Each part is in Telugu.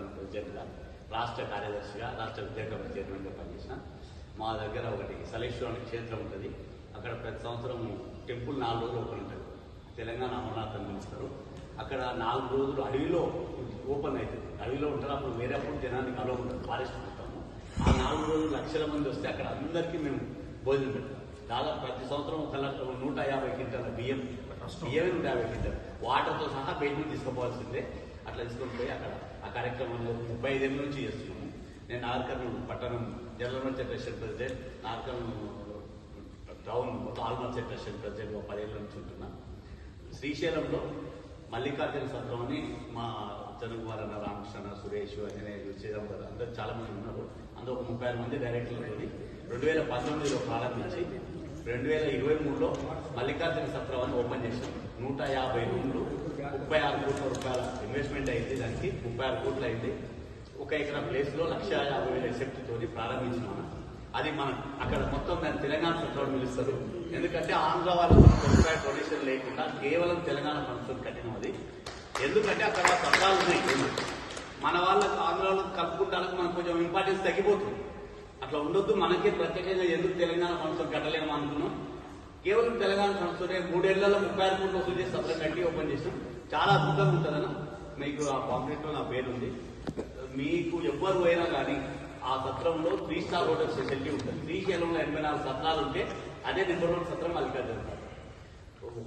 పట్టణ ప్రెసిడెంట్గా రాష్ట్ర కార్యదర్శిగా రాష్ట్ర విద్యాకరణ చైర్మన్గా పనిచేసిన. మా దగ్గర ఒకటి సలేశ్వరం క్షేత్రం ఉంటుంది. అక్కడ ప్రతి సంవత్సరం టెంపుల్ నాలుగు రోజులు ఓపెన్ ఉంటుంది. తెలంగాణ అమరనాథం పిలుస్తారు. అక్కడ నాలుగు రోజులు అడవిలో ఓపెన్ అవుతుంది. అడవిలో ఉంటారు అప్పుడు వేరే అప్పుడు జనానికి అలో ఉంటుంది ఫారెస్ట్ ఉంటాము ఆ నాలుగు రోజులు లక్షల మంది వస్తే అక్కడ అందరికీ మేము భోజనం పెడతాం. దాదాపు ప్రతి సంవత్సరం ఒక నూట యాభై క్వింటాల బియ్యం బియ్యమే నూట యాభై క్వింటాల్. వాటర్తో సహా బయట నుంచి తీసుకుపోవాల్సిందే అట్లా తీసుకొని పోయి అక్కడ ఆ కార్యక్రమంలో ముప్పై ఐదేళ్ళ నుంచి చేస్తున్నాము. నేను నాగర్కర్నూలు పట్టణం general merchant trust president Nagarkurnool town మొత్తం ఆల్మర్చెంట్ ట్రస్ట్ ప్రెసిడెంట్ ఒక పదేళ్ళ నుంచి ఉంటున్నా. శ్రీశైలంలో మల్లికార్జున సత్రం అని మా చనుకుమార్ అన్న రామకృష్ణ సురేష్ అంజనేయులు చిదంబరం అందరు చాలా మంది ఉన్నారు. అందులో ఒక ముప్పై ఆరు మంది డైరెక్టర్లు రెండు వేల పంతొమ్మిదిలో ప్రారంభించి రెండు వేల ఇరవై మూడులో మల్లికార్జున సత్రం అని ఓపెన్ చేశాం. నూట యాభై రూములు ముప్పై ఆరు కోట్ల రూపాయల ఇన్వెస్ట్మెంట్ అయింది. దానికి ముప్పై ఆరు కోట్లు అయింది. ఒక ఎకరా ప్లేస్లో లక్ష యాభై వేల ఎసెప్ట్ తోటి ప్రారంభించినాం. అది మనం అక్కడ మొత్తం దాన్ని తెలంగాణ సత్రం పిలుస్తారు ఎందుకంటే ఆంధ్ర వాళ్ళు రూపాయ డొనేషన్ లేకుండా కేవలం తెలంగాణ సంస్థలు కట్టినాం అది. ఎందుకంటే అక్కడ సత్రాలు ఉన్నాయి. మన వాళ్ళకి ఆంధ్రాలో కలుపుకుంటానికి మనకు కొంచెం ఇంపార్టెన్స్ తగ్గిపోతుంది. అట్లా ఉండొద్దు. మనకే ప్రత్యేకంగా ఎందుకు తెలంగాణ సంస్థలు కట్టలేము అనుకున్నాం. కేవలం తెలంగాణ సంస్థలే మూడేళ్ళలో ముప్పై ఆరు కోట్లు వసూలు చేసి సప్లై కట్టి ఓపెన్ చేసాం. చాలా అద్భుతంగా ఉంటుందన్న మీకు ఆ పాంప్లెట్ నా పేరు ఉంది మీకు ఎవ్వరు పోయినా కానీ ఆ సత్రంలో త్రీ స్టార్ హోటల్ ఫెసిలిటీ ఉంటుంది. శ్రీశైలంలో ఎనభై నాలుగు సత్రాలు ఉంటే అదే నెంబర్ వన్ సత్రం మల్లికార్జున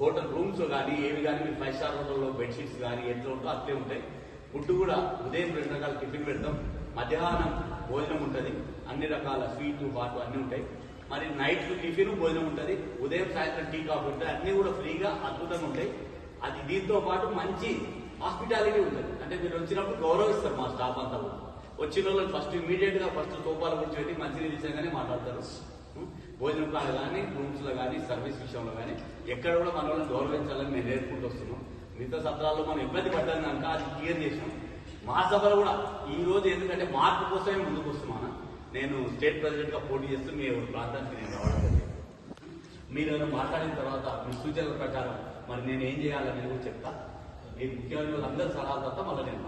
హోటల్ రూమ్స్ కానీ ఏవి కానీ మీ ఫైవ్ స్టార్ హోటల్లో బెడ్షీట్స్ కానీ ఎట్లా ఉంటో అట్లే ఉంటాయి. ఫుడ్ కూడా ఉదయం రెండు రకాల టిఫిన్ పెడతాం. మధ్యాహ్నం భోజనం ఉంటుంది. అన్ని రకాల స్వీట్లు హాట్ అన్నీ ఉంటాయి. మరి నైట్ టిఫిన్ భోజనం ఉంటుంది. ఉదయం సాయంత్రం టీ కాఫీ ఉంటుంది. అన్నీ కూడా ఫ్రీగా అద్భుతంగా ఉంటాయి. అది దీంతో పాటు మంచి హాస్పిటాలిటీ ఉంటుంది. అంటే మీరు వచ్చినప్పుడు గౌరవిస్తారు మా స్టాఫ్ అంతా కూడా. వచ్చిన వాళ్ళు ఫస్ట్ ఇమీడియట్గా ఫస్ట్ సోఫాల గురించి పెట్టి మంచి తీసాగానే మాట్లాడతారు. భోజనం కాదు కానీ రూమ్స్లో కానీ సర్వీస్ విషయంలో కానీ ఎక్కడ కూడా మన వాళ్ళని గౌరవించాలని మేము నేర్చుకుంటూ వస్తున్నాం. మిగతా సత్రాల్లో మనం ఇబ్బంది పడ్డాం కనుక అది క్లియర్ చేసినాం. మా సభలో కూడా ఈ రోజు ఎందుకంటే మార్పు కోసమే ముందుకు వస్తున్నాను. నేను స్టేట్ ప్రెసిడెంట్గా పోటీ చేస్తూ మీ ప్రాంతానికి నేను రావడం జరిగింది. మీరు మాట్లాడిన తర్వాత మీ సూచనల ప్రకారం మరి నేను ఏం చేయాలనేది కూడా చెప్తా. మీ ముఖ్యమైన వాళ్ళందరూ సలహా తర్వాత మళ్ళీ నేను